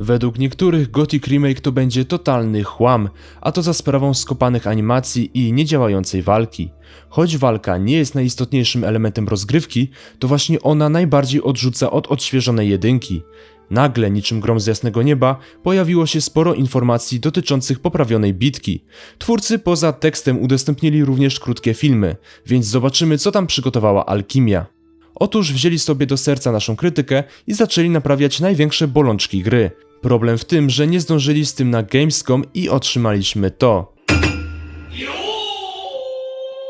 Według niektórych Gothic Remake to będzie totalny chłam, a to za sprawą skopanych animacji i niedziałającej walki. Choć walka nie jest najistotniejszym elementem rozgrywki, to właśnie ona najbardziej odrzuca od odświeżonej jedynki. Nagle, niczym grom z jasnego nieba, pojawiło się sporo informacji dotyczących poprawionej bitki. Twórcy poza tekstem udostępnili również krótkie filmy, więc zobaczymy co tam przygotowała Alkimia. Otóż wzięli sobie do serca naszą krytykę i zaczęli naprawiać największe bolączki gry. Problem w tym, że nie zdążyli z tym na Gamescom i otrzymaliśmy to.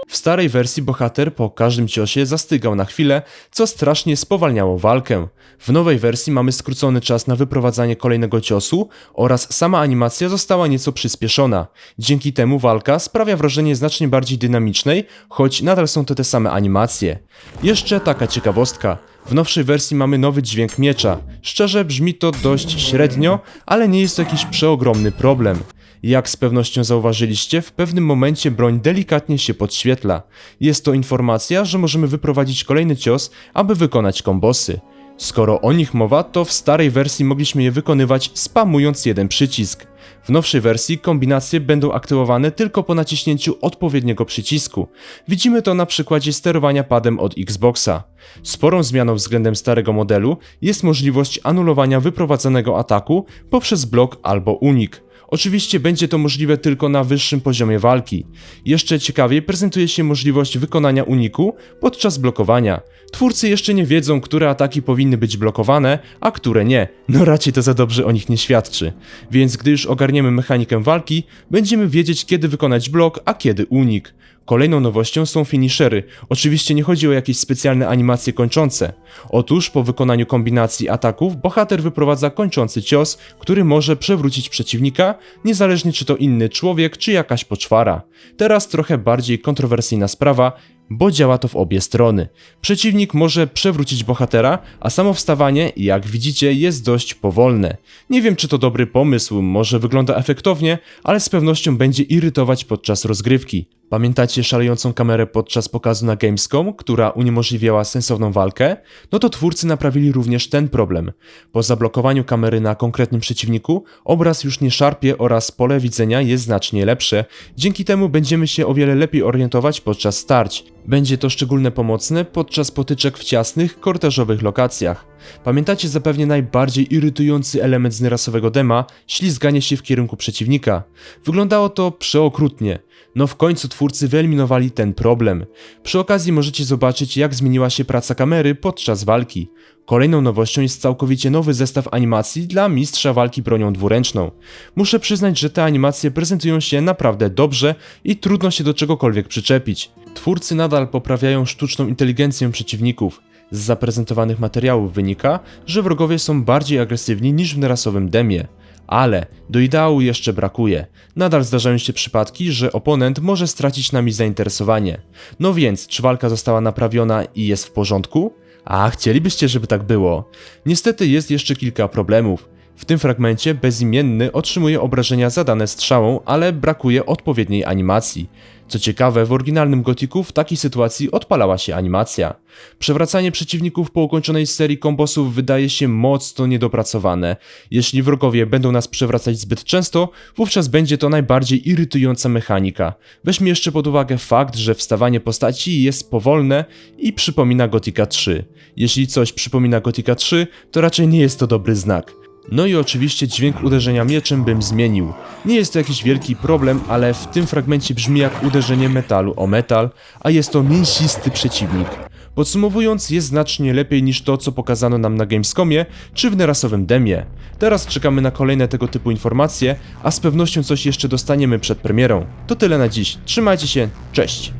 W starej wersji bohater po każdym ciosie zastygał na chwilę, co strasznie spowalniało walkę. W nowej wersji mamy skrócony czas na wyprowadzanie kolejnego ciosu oraz sama animacja została nieco przyspieszona. Dzięki temu walka sprawia wrażenie znacznie bardziej dynamicznej, choć nadal są to te same animacje. Jeszcze taka ciekawostka. W nowszej wersji mamy nowy dźwięk miecza. Szczerze brzmi to dość średnio, ale nie jest to jakiś przeogromny problem. Jak z pewnością zauważyliście, w pewnym momencie broń delikatnie się podświetla. Jest to informacja, że możemy wyprowadzić kolejny cios, aby wykonać kombosy. Skoro o nich mowa, to w starej wersji mogliśmy je wykonywać spamując jeden przycisk. W nowszej wersji kombinacje będą aktywowane tylko po naciśnięciu odpowiedniego przycisku. Widzimy to na przykładzie sterowania padem od Xboxa. Sporą zmianą względem starego modelu jest możliwość anulowania wyprowadzonego ataku poprzez blok albo unik. Oczywiście będzie to możliwe tylko na wyższym poziomie walki. Jeszcze ciekawiej prezentuje się możliwość wykonania uniku podczas blokowania. Twórcy jeszcze nie wiedzą, które ataki powinny być blokowane, a które nie. No raczej to za dobrze o nich nie świadczy. Więc gdy już ogarniemy mechanikę walki, będziemy wiedzieć kiedy wykonać blok, a kiedy unik. Kolejną nowością są finishery. Oczywiście nie chodzi o jakieś specjalne animacje kończące. Otóż po wykonaniu kombinacji ataków bohater wyprowadza kończący cios, który może przewrócić przeciwnika, niezależnie czy to inny człowiek, czy jakaś poczwara. Teraz trochę bardziej kontrowersyjna sprawa, bo działa to w obie strony. Przeciwnik może przewrócić bohatera, a samo wstawanie, jak widzicie, jest dość powolne. Nie wiem, czy to dobry pomysł, może wygląda efektownie, ale z pewnością będzie irytować podczas rozgrywki. Pamiętacie szalejącą kamerę podczas pokazu na Gamescom, która uniemożliwiała sensowną walkę? No to twórcy naprawili również ten problem. Po zablokowaniu kamery na konkretnym przeciwniku, obraz już nie szarpie oraz pole widzenia jest znacznie lepsze. Dzięki temu będziemy się o wiele lepiej orientować podczas starć. Będzie to szczególnie pomocne podczas potyczek w ciasnych, korteżowych lokacjach. Pamiętacie zapewne najbardziej irytujący element z nerasowego dema ślizganie się w kierunku przeciwnika. Wyglądało to przeokrutnie. No w końcu twórcy wyeliminowali ten problem. Przy okazji możecie zobaczyć jak zmieniła się praca kamery podczas walki. Kolejną nowością jest całkowicie nowy zestaw animacji dla mistrza walki bronią dwuręczną. Muszę przyznać, że te animacje prezentują się naprawdę dobrze i trudno się do czegokolwiek przyczepić. Twórcy nadal poprawiają sztuczną inteligencję przeciwników. Z zaprezentowanych materiałów wynika, że wrogowie są bardziej agresywni niż w nerasowym demie. Ale do ideału jeszcze brakuje. Nadal zdarzają się przypadki, że oponent może stracić nami zainteresowanie. No więc, czy walka została naprawiona i jest w porządku? A chcielibyście, żeby tak było. Niestety jest jeszcze kilka problemów. W tym fragmencie bezimienny otrzymuje obrażenia zadane strzałą, ale brakuje odpowiedniej animacji. Co ciekawe, w oryginalnym Gotiku w takiej sytuacji odpalała się animacja. Przewracanie przeciwników po ukończonej serii kombosów wydaje się mocno niedopracowane. Jeśli wrogowie będą nas przewracać zbyt często, wówczas będzie to najbardziej irytująca mechanika. Weźmy jeszcze pod uwagę fakt, że wstawanie postaci jest powolne i przypomina Gotika 3. Jeśli coś przypomina Gotika 3, to raczej nie jest to dobry znak. No i oczywiście dźwięk uderzenia mieczem bym zmienił. Nie jest to jakiś wielki problem, ale w tym fragmencie brzmi jak uderzenie metalu o metal, a jest to mięsisty przeciwnik. Podsumowując, jest znacznie lepiej niż to, co pokazano nam na Gamescomie czy w nerasowym demie. Teraz czekamy na kolejne tego typu informacje, a z pewnością coś jeszcze dostaniemy przed premierą. To tyle na dziś. Trzymajcie się, cześć!